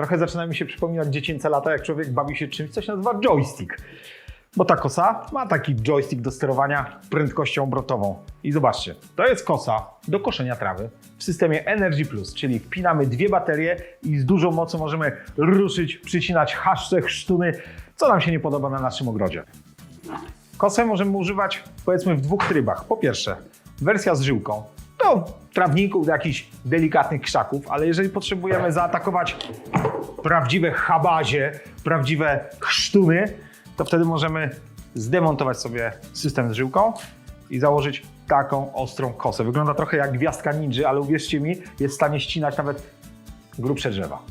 Trochę zaczyna mi się przypominać dziecięce lata, jak człowiek bawi się czymś, co się nazywa joystick. Bo ta kosa ma taki joystick do sterowania prędkością obrotową. I zobaczcie, to jest kosa do koszenia trawy w systemie Energy Plus, czyli wpinamy dwie baterie i z dużą mocą możemy ruszyć, przycinać haszcze, chrztuny, co nam się nie podoba na naszym ogrodzie. Kosę możemy używać powiedzmy w dwóch trybach. Po pierwsze, wersja z żyłką. Do trawników, do jakichś delikatnych krzaków, ale jeżeli potrzebujemy zaatakować prawdziwe habazie, prawdziwe chrztuny, to wtedy możemy zdemontować sobie system z żyłką i założyć taką ostrą kosę. Wygląda trochę jak gwiazdka ninja, ale uwierzcie mi, jest w stanie ścinać nawet grubsze drzewa.